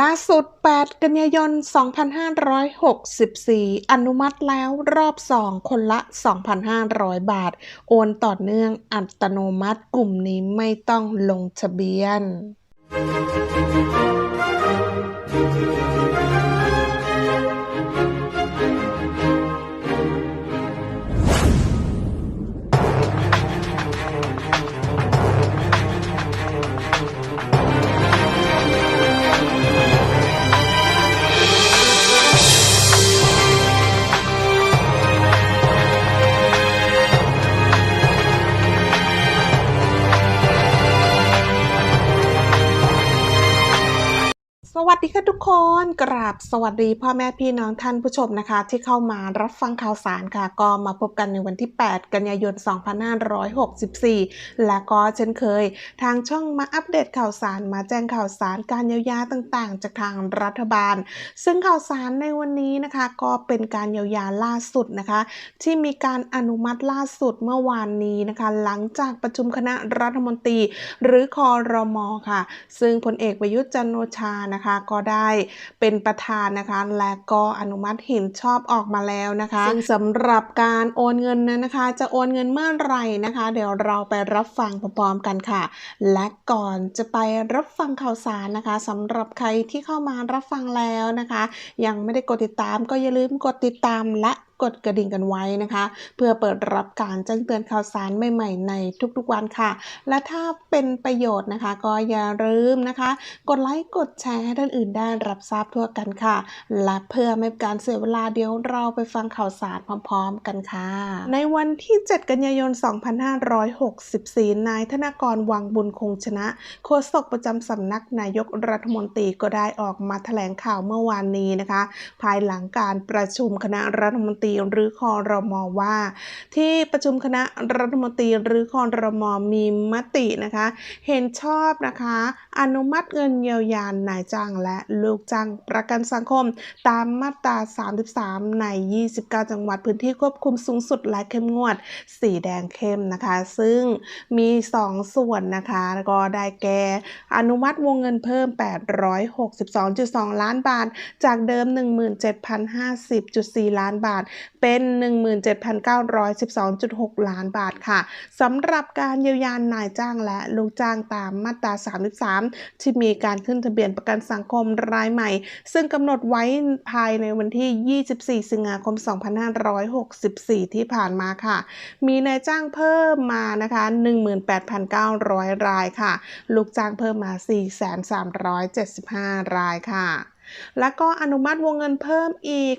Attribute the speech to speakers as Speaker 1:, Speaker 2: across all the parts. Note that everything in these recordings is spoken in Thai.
Speaker 1: ล่าสุด 8 กันยายน 2564 อนุมัติแล้วรอบ 2 คนละ 2,500 บาท โอนต่อเนื่องอัตโนมัติกลุ่มนี้ไม่ต้องลงทะเบียน ดีค่ะทุกคนกราบสวัสดีพ่อแม่พี่น้องท่านผู้ชมนะคะ ที่เข้ามารับฟังข่าวสารค่ะ ก็มาพบกันในวันที่ 8 กันยายน 2564 และก็เช่นเคย ทางช่องมาอัปเดตข่าวสารมาแจ้งข่าวสารการเยียวยาต่างๆ จากทางรัฐบาล ซึ่งข่าวสารในวันนี้นะคะ ก็เป็นการเยียวยาล่าสุดนะคะ ที่มีการอนุมัติล่าสุดเมื่อวานนี้นะคะ หลังจากประชุมคณะรัฐมนตรี หรือคอรมอค่ะ ซึ่งพลเอกประยุทธ์จันโอชานะคะก็ได้เป็นประธานนะคะ และก็อนุมัติเห็นชอบออกมาแล้วนะคะซึ่งสำหรับการโอนเงินนั้นนะคะ จะโอนเงินเมื่อไหร่นะคะ เดี๋ยวเราไปรับฟังพร้อมๆกันค่ะ และก่อนจะไปรับฟังข่าวสารนะคะสำหรับใครที่เข้ามารับฟังแล้วนะคะ ยังไม่ได้กดติดตามก็อย่าลืมกดติดตามและ กดกระดิ่งกันไว้นะคะ เพื่อเปิดรับการแจ้งเตือนข่าวสารใหม่ๆ ในทุกๆวันค่ะ และถ้าเป็นประโยชน์นะคะ ก็อย่าลืมนะคะ กดไลค์กดแชร์ให้ท่านอื่นได้รับทราบทั่วกันค่ะ และเพื่อไม่การเสียเวลาเดี๋ยวเราไปฟังข่าวสารพร้อม ๆ กันค่ะ ในวันที่ 7 กันยายน 2564 นายธนกรวังบุญคงชนะ โฆษกประจำสำนักนายกรัฐมนตรีก็ได้ออกมาแถลงข่าวเมื่อวานนี้นะคะ ภายหลังการประชุมคณะรัฐมนตรีหรือคอรมอว่า ที่ประชุมคณะรัฐมนตรีหรือคอรมอมีมตินะคะ เห็นชอบนะคะ อนุมัติเงินเยียวยานายจ้างและลูกจ้างประกันสังคม ตามมาตรา 33 ใน 29 จังหวัดพื้นที่ควบคุมสูงสุดและเข้มงวด สีแดงเข้มนะคะ ซึ่งมี 2 ส่วนนะคะก็ได้แก่อนุมัติวงเงินเพิ่ม 862.2 ล้านบาท จากเดิม 17,050.4 ล้านบาทเป็น 17,912.6 ล้านบาทค่ะสำหรับการเยียวยานายจ้างและลูกจ้างตามมาตรา 33 ที่มีการขึ้นทะเบียนประกันสังคมรายใหม่ ซึ่งกำหนดไว้ภายในวันที่ 24 สิงหาคม 2564 ที่ผ่านมาค่ะ มีนายจ้างเพิ่มมานะคะ 18,900 รายค่ะ ลูกจ้างเพิ่มมา 4,375 รายค่ะ แล้วก็อนุมัติวงเงินเพิ่มอีก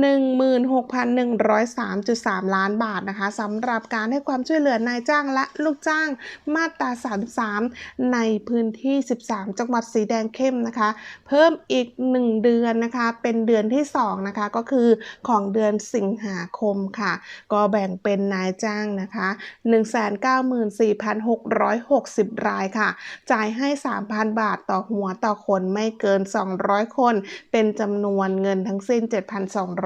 Speaker 1: 16,103.3 ล้านบาทนะคะสำหรับการให้ความช่วยเหลือนายจ้างและลูกจ้างมาตรา 33 ในพื้นที่ 13 จังหวัดสีแดงเข้มนะคะ เพิ่มอีก 1 เดือนนะคะ เป็นเดือนที่ 2 นะคะ ก็คือของเดือนสิงหาคมค่ะ ก็แบ่งเป็นนายจ้างนะคะ 194,660 รายค่ะ จ่ายให้ 3,000 บาทต่อหัวต่อคนไม่เกิน 200 คนเป็นจำนวนเงินทั้งสิ้น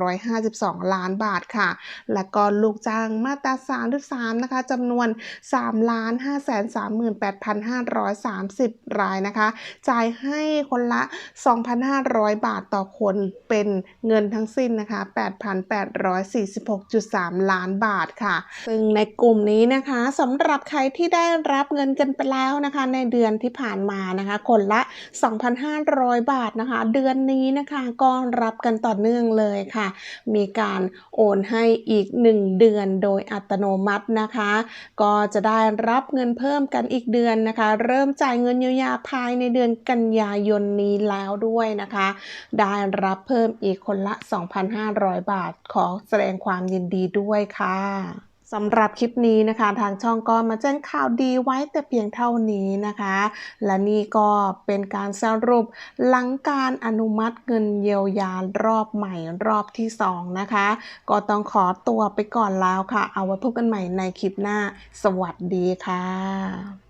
Speaker 1: 7,252 ล้านบาทค่ะ และก็ลูกจ้างมาตรา 33 นะคะจำนวน3,538,530 รายนะคะ จ่ายให้คนละ 2,500 บาทต่อคนเป็นเงินทั้งสิ้นนะคะ 8,846.3 ล้านบาทค่ะ ซึ่งในกลุ่มนี้นะคะสำหรับใครที่ได้รับเงินกันไปแล้วนะคะ ในเดือนที่ผ่านมานะคะ คนละ 2,500 บาทนะคะเดือนนี้นะคะ ก็รับกันต่อเนื่องเลยค่ะ มีการโอนให้อีก 1 เดือนโดยอัตโนมัตินะคะ ก็จะได้รับเงินเพิ่มกันอีกเดือนนะคะ เริ่มจ่ายเงินเยียวยาภายในเดือนกันยายนนี้แล้วด้วยนะคะ ได้รับเพิ่มอีกคนละ 2,500 บาท ขอแสดงความยินดีด้วยค่ะ สำหรับคลิปนี้นะคะ ทางช่องก็มาแจ้งข่าวดีไว้แต่เพียงเท่านี้นะคะ และนี่ก็เป็นการสรุปหลังการอนุมัติเงินเยียวยารอบใหม่รอบที่ 2 นะคะ ก็ต้องขอตัวไปก่อนแล้วค่ะ เอาไว้พบกันใหม่ในคลิปหน้า สวัสดีค่ะ